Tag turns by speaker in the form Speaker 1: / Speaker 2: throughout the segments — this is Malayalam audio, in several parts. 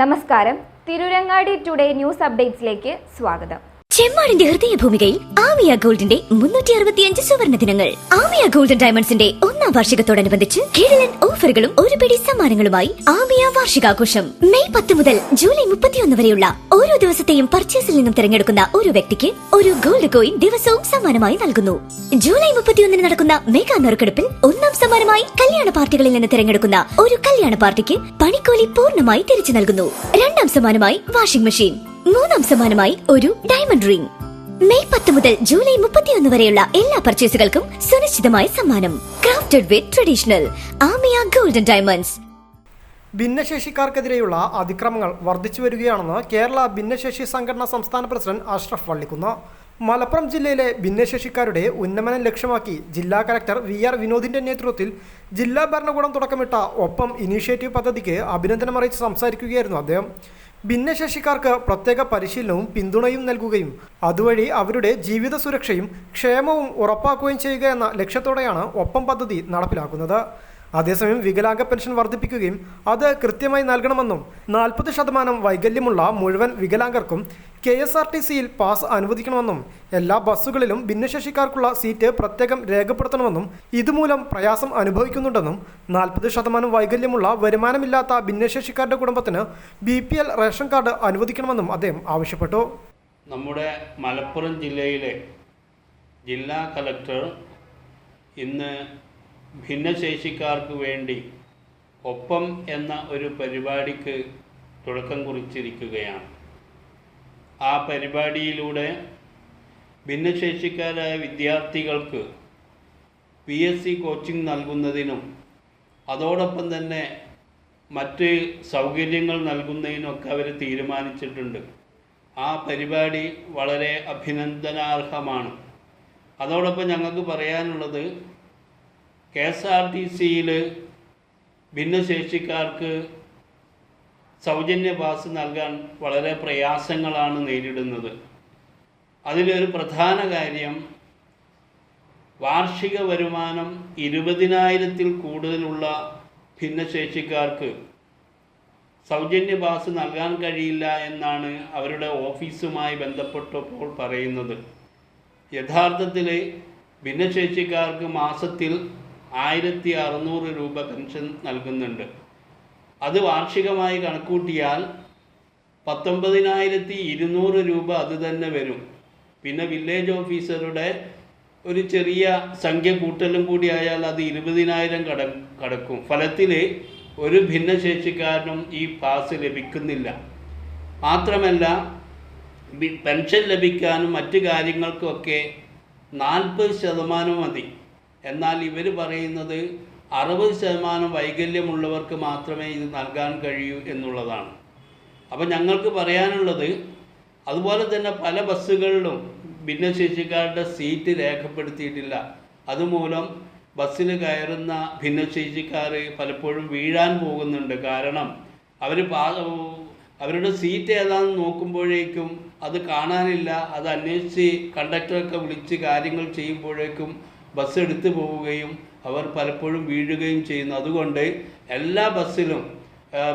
Speaker 1: നമസ്കാരം. തിരുരങ്ങാടി ടുഡേ ന്യൂസ് അപ്ഡേറ്റ്സിലേക്ക് സ്വാഗതം.
Speaker 2: ചെമ്മാടിന്റെ ഹൃദയഭൂമികയിൽ ആമിയ ഗോൾഡിന്റെ മുന്നൂറ്റി അറുപത്തിയഞ്ച് സുവർണ ദിനങ്ങൾ. ആമിയ ഗോൾഡൻ ഡയമണ്ട്സിന്റെ ഒന്നാം വാർഷികത്തോടനുബന്ധിച്ച് കിഴലൻ ഓഫറുകളും ഒരു പിടി സമ്മാനങ്ങളുമായി ആമിയ വാർഷികാഘോഷം. മെയ് പത്ത് മുതൽ ജൂലൈ മുപ്പത്തിയൊന്ന് വരെയുള്ള ഓരോ ദിവസത്തെയും പർച്ചേസിൽ നിന്നും തിരഞ്ഞെടുക്കുന്ന ഒരു വ്യക്തിക്ക് ഒരു ഗോൾഡ് കോയിൻ ദിവസവും സമ്മാനമായി നൽകുന്നു. ജൂലൈ മുപ്പത്തിയൊന്നിന് നടക്കുന്ന മെഗാ നറുക്കെടുപ്പിൽ ഒന്നാം സമ്മാനമായി കല്യാണ പാർട്ടികളിൽ നിന്ന് തിരഞ്ഞെടുക്കുന്ന ഒരു കല്യാണ പാർട്ടിക്ക് പണിക്കോലി പൂർണമായി തിരിച്ചു നൽകുന്നു. രണ്ടാം സമ്മാനമായി വാഷിംഗ് മെഷീൻ മൂന്നാം സമ്മാനമായി ഒരു ഡയമണ്ട് റിംഗ് മെയ് പത്ത് മുതൽ ജൂലൈ മുപ്പത്തിയൊന്ന് വരെയുള്ള എല്ലാ പർച്ചേസുകൾക്കും സുനിശ്ചിതമായ സമ്മാനം. ക്രാഫ്റ്റഡ് വിത്ത് ട്രഡീഷണൽ ആമിയ ഗോൾഡൻ ഡയമണ്ട്സ്
Speaker 3: ഭിന്നശേഷിക്കാർക്കെതിരെയുള്ള അതിക്രമങ്ങൾ വർദ്ധിച്ചു വരികയാണെന്ന് കേരള ഭിന്നശേഷി സംഘടനാ സംസ്ഥാന പ്രസിഡന്റ് അഷ്റഫ് വള്ളിക്കുന്ന്. മലപ്പുറം ജില്ലയിലെ ഭിന്നശേഷിക്കാരുടെ ഉന്നമനം ലക്ഷ്യമാക്കി ജില്ലാ കലക്ടർ വി ആർ വിനോദിന്റെ നേതൃത്വത്തിൽ ജില്ലാ ഭരണകൂടം തുടക്കമിട്ട ഒപ്പം ഇനീഷ്യേറ്റീവ് പദ്ധതിക്ക് അഭിനന്ദനം അറിയിച്ച് സംസാരിക്കുകയായിരുന്നു അദ്ദേഹം. ഭിന്നശേഷിക്കാർക്ക് പ്രത്യേക പരിശീലനവും പിന്തുണയും നൽകുകയും അതുവഴി അവരുടെ ജീവിത സുരക്ഷയും ക്ഷേമവും ഉറപ്പാക്കുകയും ചെയ്യുക എന്ന ലക്ഷ്യത്തോടെയാണ് ഒപ്പം പദ്ധതി നടപ്പിലാക്കുന്നത്. അതേസമയം വികലാംഗ പെൻഷൻ വർദ്ധിപ്പിക്കുകയും അത് കൃത്യമായി നൽകണമെന്നും നാൽപ്പത് ശതമാനം വൈകല്യമുള്ള മുഴുവൻ വികലാംഗർക്കും കെ എസ് ആർ ടി സിയിൽ പാസ് അനുവദിക്കണമെന്നും എല്ലാ ബസ്സുകളിലും ഭിന്നശേഷിക്കാർക്കുള്ള സീറ്റ് പ്രത്യേകം രേഖപ്പെടുത്തണമെന്നും ഇതുമൂലം പ്രയാസം അനുഭവിക്കുന്നുണ്ടെന്നും നാൽപ്പത് ശതമാനം വൈകല്യമുള്ള വരുമാനമില്ലാത്ത ഭിന്നശേഷിക്കാരുടെ കുടുംബത്തിന് B P L ration card അനുവദിക്കണമെന്നും അദ്ദേഹം ആവശ്യപ്പെട്ടു.
Speaker 4: നമ്മുടെ മലപ്പുറം ജില്ലയിലെ ജില്ലാ കലക്ടർ ഇന്ന് ഭിന്നശേഷിക്കാർക്ക് വേണ്ടി ഒപ്പം എന്ന ഒരു പരിപാടിക്ക് തുടക്കം കുറിച്ചിരിക്കുകയാണ്. ആ പരിപാടിയിലൂടെ ഭിന്നശേഷിക്കാരായ വിദ്യാർത്ഥികൾക്ക് പി എസ് സി കോച്ചിങ് നൽകുന്നതിനും അതോടൊപ്പം തന്നെ മറ്റ് സൗകര്യങ്ങൾ നൽകുന്നതിനൊക്കെ അവർ തീരുമാനിച്ചിട്ടുണ്ട്. ആ പരിപാടി വളരെ അഭിനന്ദനാർഹമാണ്. അതോടൊപ്പം ഞങ്ങൾക്ക് പറയാനുള്ളത് കെ എസ് ആർ ടി സിയിൽ ഭിന്നശേഷിക്കാർക്ക് സൗജന്യ പാസ് നൽകാൻ വളരെ പ്രയാസങ്ങളാണ് നേരിടുന്നത്. അതിലൊരു പ്രധാന കാര്യം വാർഷിക വരുമാനം ഇരുപതിനായിരത്തിൽ കൂടുതലുള്ള ഭിന്നശേഷിക്കാർക്ക് സൗജന്യ പാസ് നൽകാൻ കഴിയില്ല എന്നാണ് അവരുടെ ഓഫീസുമായി ബന്ധപ്പെട്ടപ്പോൾ പറയുന്നത്. യഥാർത്ഥത്തിൽ ഭിന്നശേഷിക്കാർക്ക് മാസത്തിൽ ആയിരത്തി അറുന്നൂറ് രൂപ പെൻഷൻ നൽകുന്നുണ്ട്. അത് വാർഷികമായി കണക്കൂട്ടിയാൽ പത്തൊമ്പതിനായിരത്തി ഇരുന്നൂറ് രൂപ അത് തന്നെ വരും. പിന്നെ വില്ലേജ് ഓഫീസറുടെ ഒരു ചെറിയ സംഖ്യ കൂട്ടലും കൂടി ആയാൽ അത് ഇരുപതിനായിരം കട കടക്കും. ഫലത്തിൽ ഒരു ഭിന്നശേഷിക്കാരനും ഈ പാസ് ലഭിക്കുന്നില്ല. മാത്രമല്ല പെൻഷൻ ലഭിക്കാനും മറ്റു കാര്യങ്ങൾക്കൊക്കെ നാൽപ്പത് ശതമാനം മതി. എന്നാൽ ഇവർ പറയുന്നത് അറുപത് ശതമാനം വൈകല്യമുള്ളവർക്ക് മാത്രമേ ഇത് നൽകാൻ കഴിയൂ എന്നുള്ളതാണ്. അപ്പോൾ ഞങ്ങൾക്ക് പറയാനുള്ളത് അതുപോലെ തന്നെ പല ബസ്സുകളിലും ഭിന്നശേഷിക്കാരുടെ സീറ്റ് രേഖപ്പെടുത്തിയിട്ടില്ല. അതുമൂലം ബസ്സിൽ കയറുന്ന ഭിന്നശേഷിക്കാർ പലപ്പോഴും വീഴാൻ പോകുന്നുണ്ട്. കാരണം അവർ അവരുടെ സീറ്റ് ഏതാണെന്ന് നോക്കുമ്പോഴേക്കും അത് കാണാനില്ല. അത് അന്വേഷിച്ച് കണ്ടക്ടറൊക്കെ വിളിച്ച് കാര്യങ്ങൾ ചെയ്യുമ്പോഴേക്കും ബസ് എടുത്തു പോവുകയും അവർ പലപ്പോഴും വീഴുകയും ചെയ്യുന്നു. അതുകൊണ്ട് എല്ലാ ബസ്സിലും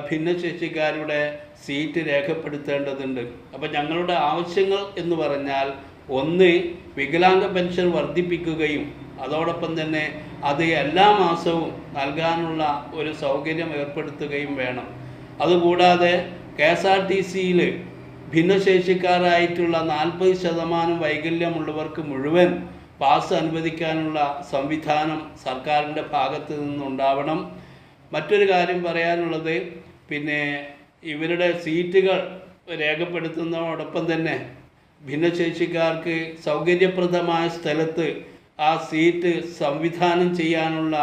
Speaker 4: ഭിന്നശേഷിക്കാരുടെ സീറ്റ് രേഖപ്പെടുത്തേണ്ടതുണ്ട്. അപ്പം ഞങ്ങളുടെ ആവശ്യങ്ങൾ എന്ന് പറഞ്ഞാൽ ഒന്ന് വികലാംഗ പെൻഷൻ വർദ്ധിപ്പിക്കുകയും അതോടൊപ്പം തന്നെ അത് എല്ലാ മാസവും നൽകാനുള്ള ഒരു സൗകര്യം ഏർപ്പെടുത്തുകയും വേണം. അതുകൂടാതെ കെ എസ് ആർ ടി സിയിൽ ഭിന്നശേഷിക്കാരായിട്ടുള്ള നാൽപ്പത് ശതമാനം വൈകല്യമുള്ളവർക്ക് മുഴുവൻ പാസ് അനുവദിക്കാനുള്ള സംവിധാനം സർക്കാരിന്റെ ഭാഗത്ത് നിന്നുണ്ടാവണം. മറ്റൊരു കാര്യം പറയാനുള്ളത് പിന്നെ ഇവരുടെ സീറ്റുകൾ രേഖപ്പെടുത്തുന്നതോടൊപ്പം തന്നെ ഭിന്നശേഷിക്കാർക്ക് സൗകര്യപ്രദമായ സ്ഥലത്ത് ആ സീറ്റ് സംവിധാനം ചെയ്യാനുള്ള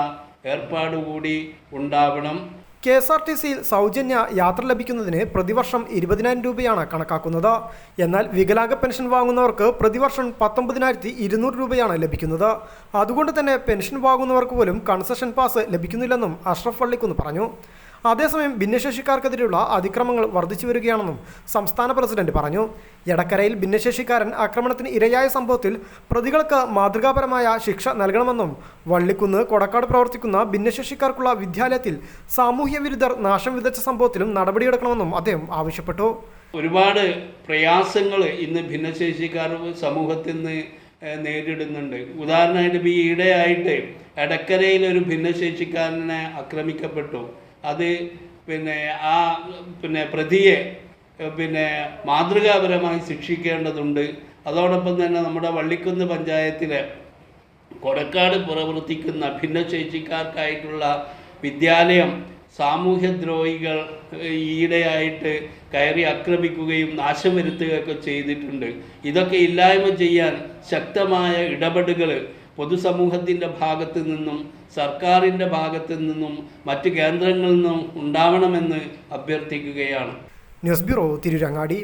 Speaker 4: ഏർപ്പാട് കൂടി ഉണ്ടാവണം.
Speaker 3: കെ എസ് ആർ ടി സിയിൽ സൗജന്യ യാത്ര ലഭിക്കുന്നതിന് പ്രതിവർഷം ഇരുപതിനായിരം രൂപയാണ് കണക്കാക്കുന്നത്. എന്നാൽ വികലാംഗ പെൻഷൻ വാങ്ങുന്നവർക്ക് പ്രതിവർഷം പത്തൊമ്പതിനായിരത്തി ഇരുന്നൂറ് രൂപയാണ് ലഭിക്കുന്നത്. അതുകൊണ്ട് തന്നെ പെൻഷൻ വാങ്ങുന്നവർക്ക് പോലും കൺസെഷൻ പാസ് ലഭിക്കുന്നില്ലെന്നും അഷ്റഫ് വള്ളിക്കുന്ന് പറഞ്ഞു. അതേസമയം ഭിന്നശേഷിക്കാർക്കെതിരെയുള്ള അതിക്രമങ്ങൾ വർദ്ധിച്ചു വരികയാണെന്നും സംസ്ഥാന പ്രസിഡന്റ് പറഞ്ഞു. എടക്കരയിൽ ഭിന്നശേഷിക്കാരൻ ആക്രമണത്തിന് ഇരയായ സംഭവത്തിൽ പ്രതികൾക്ക് മാതൃകാപരമായ ശിക്ഷ നൽകണമെന്നും വള്ളിക്കുന്ന് കൊടക്കാട് പ്രവർത്തിക്കുന്ന ഭിന്നശേഷിക്കാർക്കുള്ള വിദ്യാലയത്തിൽ സാമൂഹ്യ വിരുദ്ധർ നാശം വിതച്ച സംഭവത്തിലും നടപടിയെടുക്കണമെന്നും അദ്ദേഹം ആവശ്യപ്പെട്ടു.
Speaker 4: ഒരുപാട് പ്രയാസങ്ങൾ ഇന്ന് ഭിന്നശേഷിക്കാർ സമൂഹത്തിൽ നിന്ന് നേരിടുന്നുണ്ട്. ഉദാഹരണമായിട്ട് ഈ ഇടയായിട്ട് എടക്കരയിൽ ഒരു ഭിന്നശേഷിക്കാരനെ ആക്രമിക്കപ്പെട്ടു. അത് പിന്നെ ആ പിന്നെ പ്രതിയെ പിന്നെ മാതൃകാപരമായി ശിക്ഷിക്കേണ്ടതുണ്ട്. അതോടൊപ്പം തന്നെ നമ്മുടെ വള്ളിക്കുന്ന് പഞ്ചായത്തിലെ കൊടക്കാട് പ്രവർത്തിക്കുന്ന ഭിന്നശേഷിക്കാർക്കായിട്ടുള്ള വിദ്യാലയം സാമൂഹ്യദ്രോഹികൾ ഈയിടെയായിട്ട് കയറി ആക്രമിക്കുകയും നാശം വരുത്തുകയൊക്കെ ചെയ്തിട്ടുണ്ട്. ഇതൊക്കെ ഇല്ലായ്മ ചെയ്യാൻ ശക്തമായ ഇടപെടലുകൾ പൊതുസമൂഹത്തിന്റെ ഭാഗത്ത് നിന്നും സർക്കാരിന്റെ ഭാഗത്ത് നിന്നും മറ്റ് കേന്ദ്രങ്ങളിൽ നിന്നും ഉണ്ടാവണമെന്ന് അഭ്യർത്ഥിക്കുകയാണ്.
Speaker 3: News bureau Tirurangadi.